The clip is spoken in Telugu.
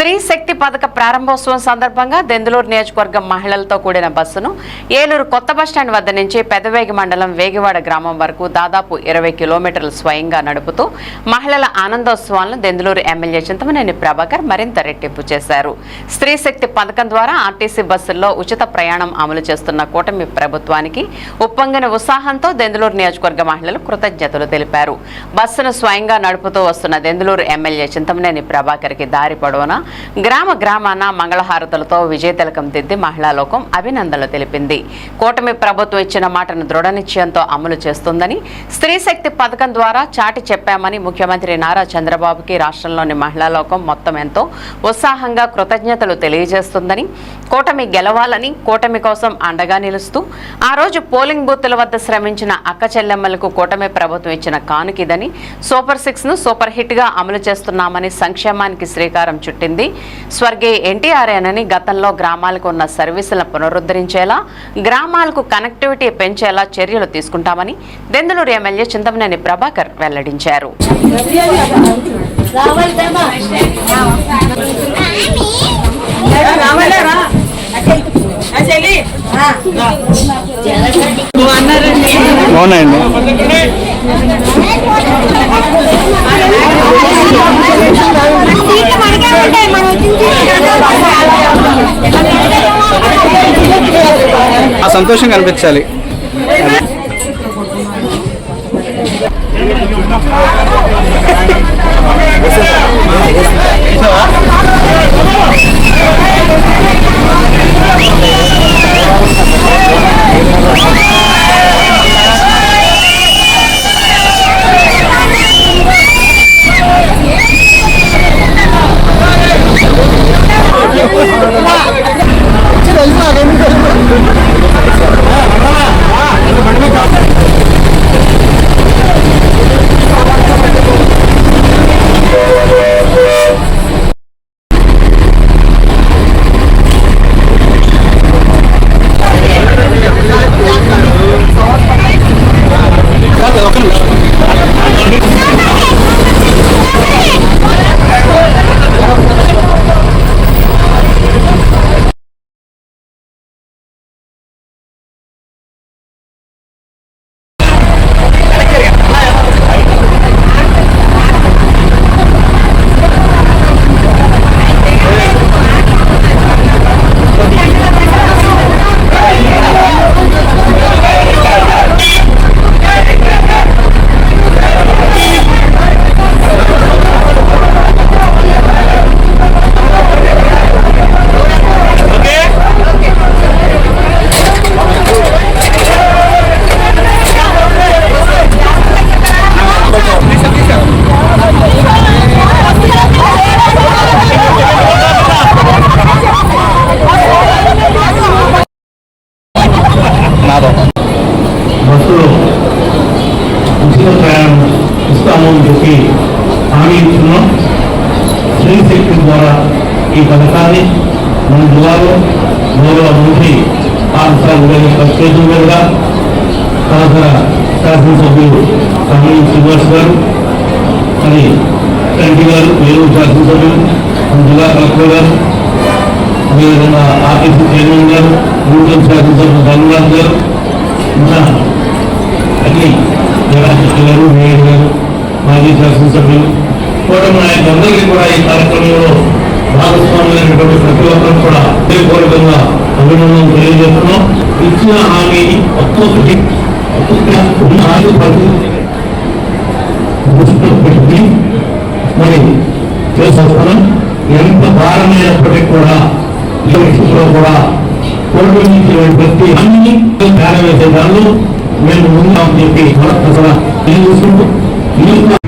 స్త్రీ శక్తి పథక ప్రారంభోత్సవం సందర్భంగా దెందులూరు నియోజకవర్గం మహిళలతో కూడిన బస్సును ఏలూరు కొత్త బస్టాండ్ వద్ద నుంచి పెదవేగి మండలం వేగివాడ గ్రామం వరకు దాదాపు ఇరవై కిలోమీటర్లు స్వయంగా నడుపుతూ మహిళల ఆనందోత్సవాలను దెందులూరు ఎమ్మెల్యే చింతమనేని ప్రభాకర్ మరింత రెట్టింపు చేశారు. స్త్రీ శక్తి పథకం ద్వారా ఆర్టీసీ బస్సుల్లో ఉచిత ప్రయాణం అమలు చేస్తున్న కూటమి ప్రభుత్వానికి ఉప్పొంగిన ఉత్సాహంతో దెందులూరు నియోజకవర్గ మహిళలు కృతజ్ఞతలు తెలిపారు. బస్సును స్వయంగా నడుపుతూ వస్తున్న దెందులూరు ఎమ్మెల్యే చింతమనేని ప్రభాకర్కి దారి పొడవునా గ్రామ గ్రామాన మంగళహారతులతో విజయతిలకం దిద్ది మహిళాలోకం అభినందనలు తెలిపింది. కూటమి ప్రభుత్వం ఇచ్చిన మాటను దృఢ నిశ్చయంతో అమలు చేస్తుందని స్త్రీ శక్తి పథకం ద్వారా చాటి చెప్పామని ముఖ్యమంత్రి నారా చంద్రబాబుకి రాష్ట్రంలోని మహిళాలోకం మొత్తం ఎంతో ఉత్సాహంగా కృతజ్ఞతలు తెలియజేస్తుందని కూటమి గెలవాలని కూటమి కోసం అండగా నిలుస్తూ ఆ రోజు పోలింగ్ బూత్ల వద్ద శ్రమించిన అక్క చెల్లెమ్మలకు కూటమి ప్రభుత్వం ఇచ్చిన కానుకిదని సూపర్ సిక్స్ను సూపర్ హిట్గా అమలు చేస్తున్నామని సంక్షేమానికి శ్రీకారం చుట్టింది. స్వర్గీయ ఎన్టీఆర్ఏనని గతంలో గ్రామాలకు ఉన్న సర్వీసులను పునరుద్ధరించేలా గ్రామాలకు కనెక్టివిటీ పెంచేలా చర్యలు తీసుకుంటామని దెందులూరు ఎమ్మెల్యే చింతమనేని ప్రభాకర్ వెల్లడించారు. అవునండి. సంతోషం కనిపించాలి నాదో బస్సులో ఉచిత ప్రయాణం ఇస్తాము అని చెప్పి హామీ ఇస్తున్నాం స్త్రీ శక్తి ద్వారా ఈ పథకాన్ని మన జిల్లాలో గౌరవ మంత్రి పాఠశాల చేతుల మీదుగా సహచర శాసనసభ్యులు కమలి శ్రీనివాస్ గారు మరి తండ్రి గారు ఏలూరు శాసనసభ్యులు మన జిల్లా కలెక్టర్ గారు అదేవిధంగా ఆర్టీసీ చైర్మన్ గారు నూతన శాసనసభ్యులు ధన్యవాద్ గారు. ఇంకా అన్ని జగన్ గారు మేయర్ గారు మాజీ శాసనసభ్యులు కూటమి నాయకులందరికీ కూడా ఈ కార్యక్రమంలో భాగస్వాములైనటువంటి ప్రతి ఒక్కరు కూడా హృదయపూర్వకంగా అభినందనలు తెలియజేస్తున్నాం. ఇచ్చిన హామీని ఒక్కొక్కటి ఒక్కొక్క ఉన్న హామీ పరిస్థితి దృష్టిలో పెట్టి మరి చేసేస్తున్నాం. ఎంత భారమైనప్పటికీ కూడా ఈ కూడా కోరుకునే ప్రతి అన్ని వేసే దానిలో మేము ముందామని చెప్పి మరొకసారి తెలియజేసుకుంటూ చూసుకుంటూ